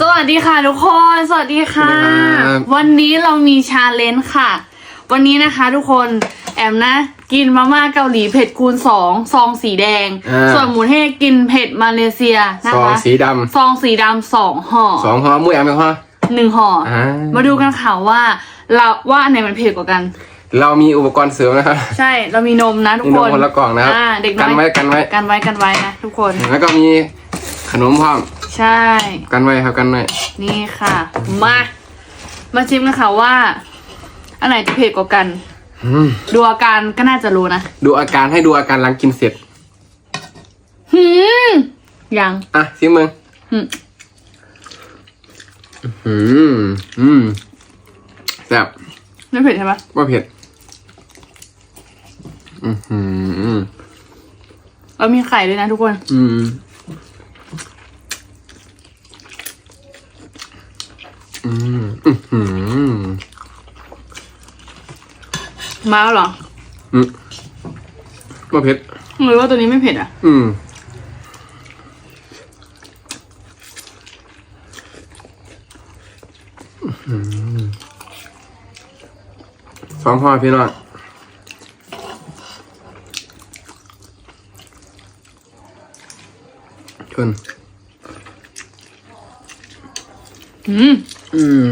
สวัสดีค่ะทุกคน สวัสดีค่ะ สวัสดีครับ วันนี้เรามีชาเลนจ์ค่ะ วันนี้นะคะทุกคน แอมนะ กินมาม่าเกาหลีเผ็ดคูณสองซองสีแดง อ่า ส่วนหมูเทศกินเผ็ดมาเลเซียนะซองคะ สีดซองสีดำสองห่อำสองห่อมุ้ยแอมเป็นห่อ หนึ่งห่ออา มาดูกันค่ะว่า เราว่าอันไหนมันเผ็ดกว่ากัน เรามีอุปกรณ์เสริมนะครับ ใช่เรามีนมนะทุกมีคนนมคนละกล่องนะครับอ่าเด็กน้กัอยนไว้กันไว้ กันไว้กันไว้นะทุกคน แล้วก็มีขนมพร้อม ใช่ กันไว้ครับกันไว้นี่ค่ะ มา มาชิมกันค่ะว่า อันไหนจะเผ็ดกว่ากัน อืมดูอาการก็น่าจะรู้นะดูอาการให้ดูอาการหลังกินเสร็จ หืมยังอะซิมึงหืมอืมอืมแซ่บไม่เผ็ดใช่ไหมว่าเผ็ด อือหือ เรามีไข่ด้วยนะทุกคน อืม อืมอือหือมาแล้วเหรออืมว่าเผ็ดหรือว่าตัวนี้ไม่เผ็ดอะ อืมสองพ่อพี่น้องชน อืม อืม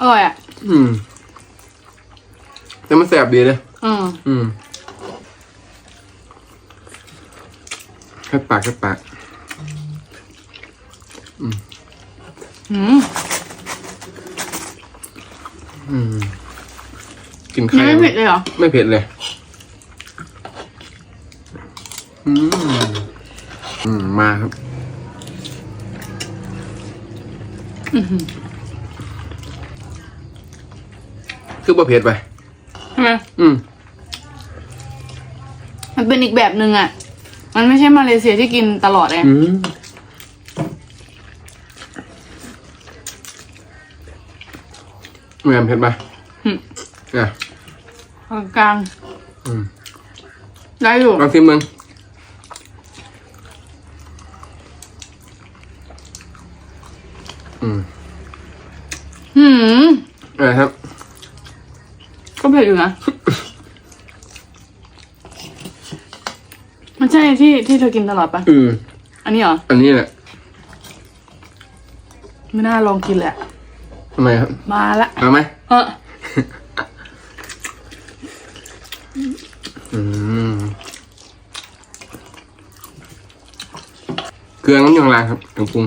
อร่อยอะ อืม แต่มันแสบดีเลย อืม อืมแค่ปากแค่ปาก อืม อืมกินนี่ไข่ไม่เผ็ดเลยเหรอ ไม่เผ็ดเลย อืม อืม มาครับ คือบ่เผ็ดไปใช่ไหมอืมมันเป็นอีกแบบหนึ่งอะ มันไม่ใช่มาเลเซียที่กินตลอดเลยอืมเหมือนเผ็ดไปอืมอะกลางอืมๆได้อยู่ลองชิมมึงอืม หืม อะไรครับ ก็เผ็ดอยู่นะ มันใช่ที่ที่เธอกินตลอดปะอืม อันนี้เหรอ อันนี้แหละ ไม่น่าลองกินเลยอะทำไมครับ มาละเอาไหม เอออืม เกลือน้ำยองลางครับถึงปรุง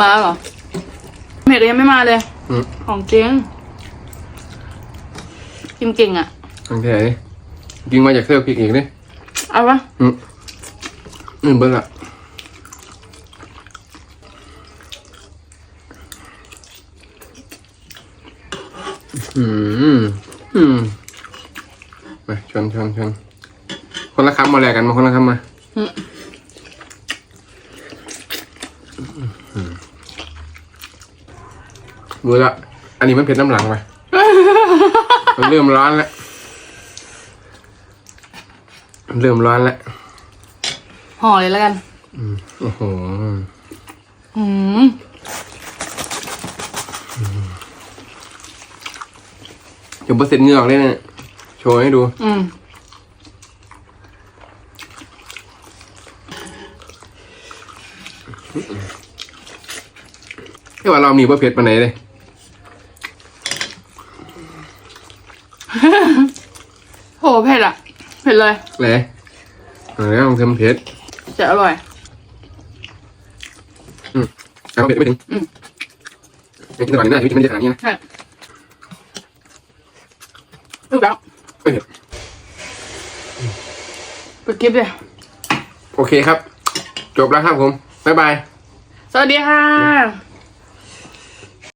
มาแล้วเหรอเผ็ดยังไม่มาเลย อืมของจริงกินเก่งอะทางแท้ดิกินมาจากเสื้อพริกอีกดิเอาปะอืมอืมเบิ้ลละอืม อืมมาชนชนชนคนละคำมาแลกกันมาคนละคำมา อืม ดูละอันนี้มันเผ็ดน้ำหลังไปมันเริ่มร้อนแล้วมันเริ่มร้อนแล้วห่อเลยแล้วกันโอ้โหอืมเดี๋ยวเปอร์เซ็นต์เหงือออกเลยเนี่ยโชว์ให้ดู อืมที่ว่าเรามีว่าเผ็ดปานไหนเลย โหเผ็ดอะ เผ็ดเลย เลยเอาแล้วของเธอมันเผ็ดจะอร่อยเอาเผ็ดไม่ถึงอืมไอ้ที่ตอนนี้น่าจะไม่ได้ขนาดนี้นะ ใช่ถูกแล้วไม่เผ็ด ไปกิฟเลย โอเคครับ จบแล้วครับผม บ๊ายบาย สวัสดีค่ะ